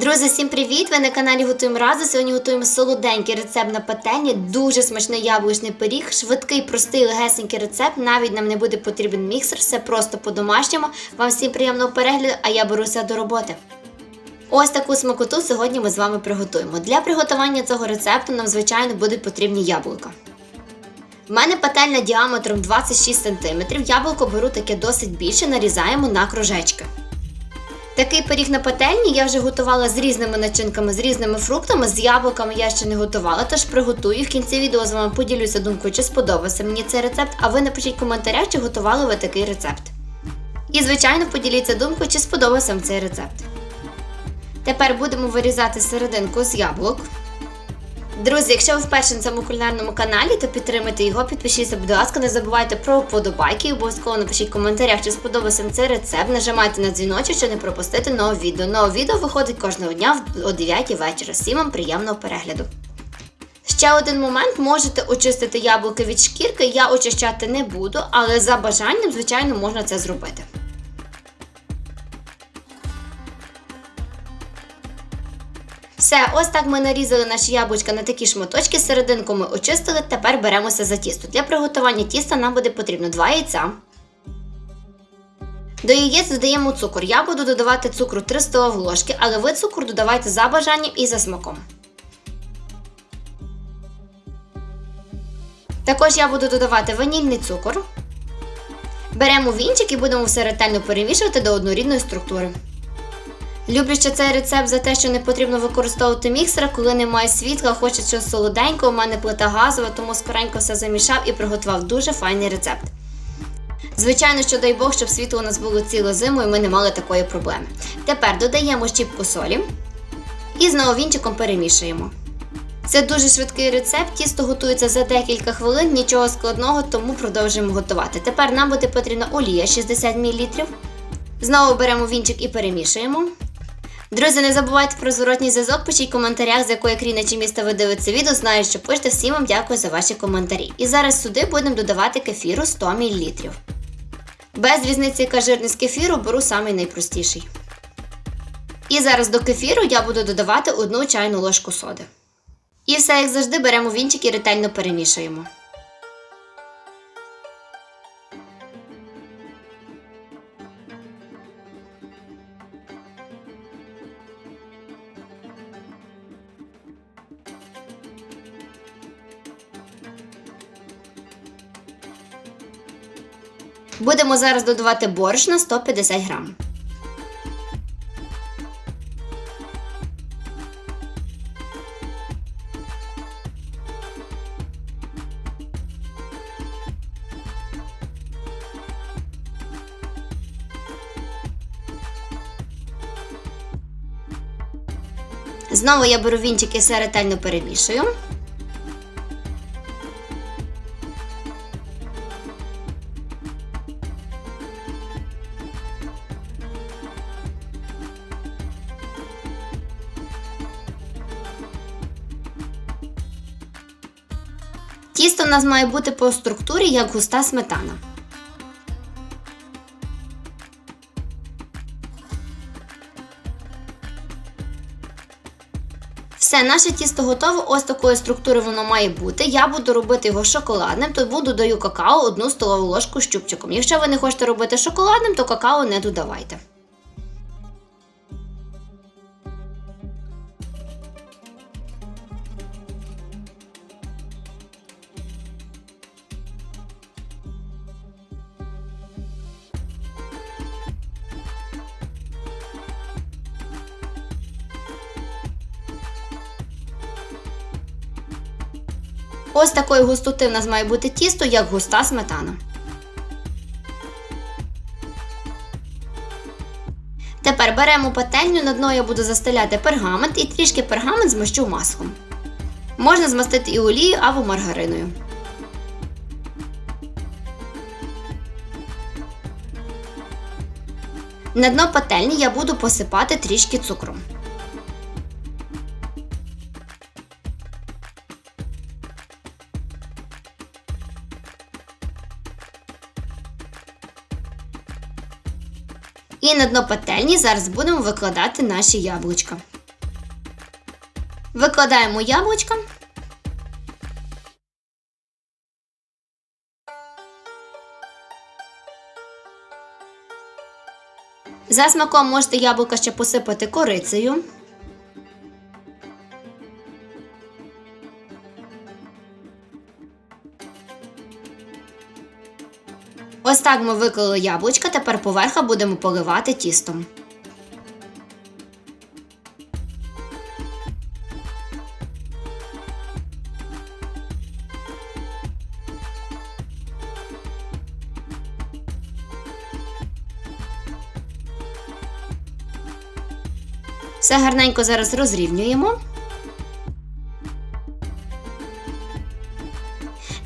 Друзі, всім привіт! Ви на каналі Готуємо разом. Сьогодні готуємо солоденький рецепт на пательні, дуже смачний яблучний пиріг, швидкий, простий, легесенький рецепт. Навіть нам не буде потрібен міксер, все просто по-домашньому. Вам всім приємного перегляду, а я беруся до роботи. Ось таку смакоту сьогодні ми з вами приготуємо. Для приготування цього рецепту нам, звичайно, будуть потрібні яблука. В мене пательня діаметром 26 см. Яблуко беру таке досить більше, нарізаємо на кружечки. Такий пиріг на пательні я вже готувала з різними начинками, з різними фруктами, з яблуками я ще не готувала, тож приготую. В кінці відео з вами поділюся думкою, чи сподобався мені цей рецепт, а ви напишіть в коментарях, чи готували ви такий рецепт. І, звичайно, поділіться думкою, чи сподобався вам цей рецепт. Тепер будемо вирізати серединку з яблук. Друзі, якщо ви вперше на цьому кулінарному каналі, то підтримайте його, підпишіться, будь ласка, не забувайте про вподобайки і обов'язково напишіть в коментарях, чи сподобався вам цей рецепт. Нажимайте на дзвіночок, щоб не пропустити нове відео. Нове відео виходить кожного дня о 9 вечора. Всім вам приємного перегляду. Ще один момент можете очистити яблуки від шкірки. Я очищати не буду, але за бажанням, звичайно, можна це зробити. Все, ось так ми нарізали наші яблучка на такі шматочки. Серединку ми очистили. Тепер беремося за тісто. Для приготування тіста нам буде потрібно 2 яйця. До яєць додаємо цукор. Я буду додавати цукру 3 столові ложки, але ви цукор додавайте за бажанням і за смаком. Також я буду додавати ванільний цукор. Беремо вінчик і будемо все ретельно перемішувати до однорідної структури. Люблю ще цей рецепт за те, що не потрібно використовувати міксера, коли немає світла, хоче щось солоденького, у мене плита газова, тому скоренько все замішав і приготував дуже файний рецепт. Звичайно, що дай Бог, щоб світло у нас було цілу зиму і ми не мали такої проблеми. Тепер додаємо щіпку солі і знову вінчиком перемішуємо. Це дуже швидкий рецепт, тісто готується за декілька хвилин, нічого складного, тому продовжуємо готувати. Тепер нам буде потрібна олія 60 мл. Знову беремо вінчик і перемішуємо. Друзі, не забувайте про зворотній зв'язок, пишіть в коментарях, з якої країни чи міста ви дивитеся відео. Знаю, що пишете. Всім вам дякую за ваші коментарі. І зараз сюди будемо додавати кефіру 100 мл. Без різниці, яка жирність кефіру, беру самий найпростіший. І зараз до кефіру я буду додавати одну чайну ложку соди. І все, як завжди, беремо вінчик і ретельно перемішуємо. Будемо зараз додавати борошна 150 грам. Знову я беру вінчик і все ретельно перемішую. Тісто в нас має бути по структурі як густа сметана. Все, наше тісто готове. Ось такої структури воно має бути. Я буду робити його шоколадним, то буду даю какао одну столову ложку з чубчиком. Якщо ви не хочете робити шоколадним, то какао не додавайте. Ось такої густоти в нас має бути тісто, як густа сметана. Тепер беремо пательню, на дно я буду застеляти пергамент і трішки пергамент змащу маслом. Можна змастити і олією або маргариною. На дно пательні я буду посипати трішки цукром. І на дно пательні зараз будемо викладати наші яблучка. Викладаємо яблучка. За смаком можете яблука ще посипати корицею. Ось так ми виклали яблучка, тепер поверха будемо поливати тістом. Все гарненько зараз розрівнюємо.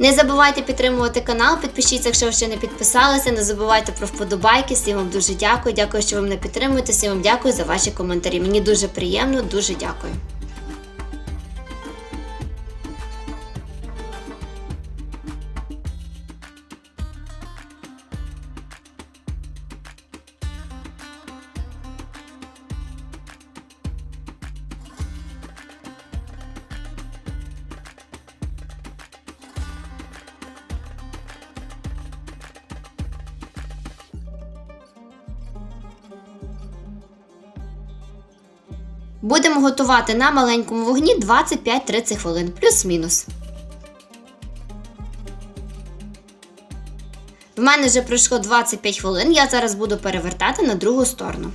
Не забувайте підтримувати канал, підпишіться, якщо ви ще не підписалися. Не забувайте про вподобайки. Всім вам дуже дякую. Дякую, що ви мене підтримуєте. Всім вам дякую за ваші коментарі. Мені дуже приємно, дуже дякую. Будемо готувати на маленькому вогні 25-30 хвилин, плюс-мінус. В мене вже пройшло 25 хвилин, я зараз буду перевертати на другу сторону.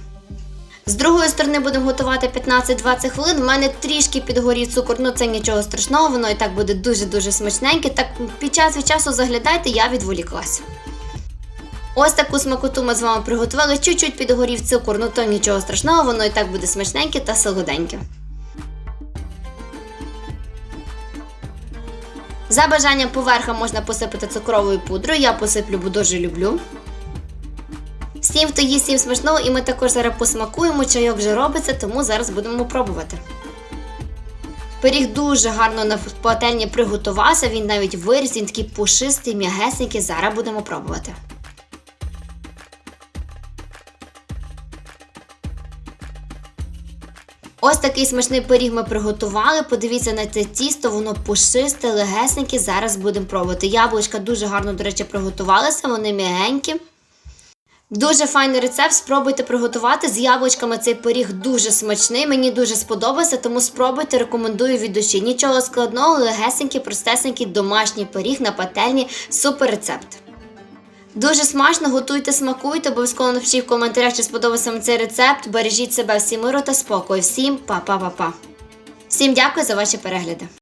З другої сторони будемо готувати 15-20 хвилин. У мене трішки підгорів цукор, ну це нічого страшного, воно і так буде дуже-дуже смачненьке. Так під час від часу заглядайте, я відволіклася. Ось таку смакоту ми з вами приготували. Чуть-чуть підгорів цукор, ну то нічого страшного, воно і так буде смачненьке та солоденьке. За бажанням поверха можна посипати цукровою пудрою. Я посиплю, бо дуже люблю. Всім, хто їсть всім смачного, і ми також зараз посмакуємо, чайок вже робиться, тому зараз будемо пробувати. Пиріг дуже гарно на пательні приготувався, він навіть виріс, він такий пушистий, м'ягесенький. Зараз будемо пробувати. Ось такий смачний пиріг ми приготували. Подивіться на це тісто, воно пушисте, легесеньке. Зараз будемо пробувати. Яблучка дуже гарно, до речі, приготувалися, вони м'ягенькі. Дуже файний рецепт. Спробуйте приготувати з яблучками цей пиріг дуже смачний. Мені дуже сподобався, тому спробуйте, рекомендую від душі. Нічого складного, легесенький, простесенький домашній пиріг на пательні. Супер рецепт. Дуже смачно, готуйте, смакуйте, обов'язково напишіть в коментарях, чи сподобався вам цей рецепт. Бережіть себе, всім миру та спокою. Всім па-па-па-па. Всім дякую за ваші перегляди.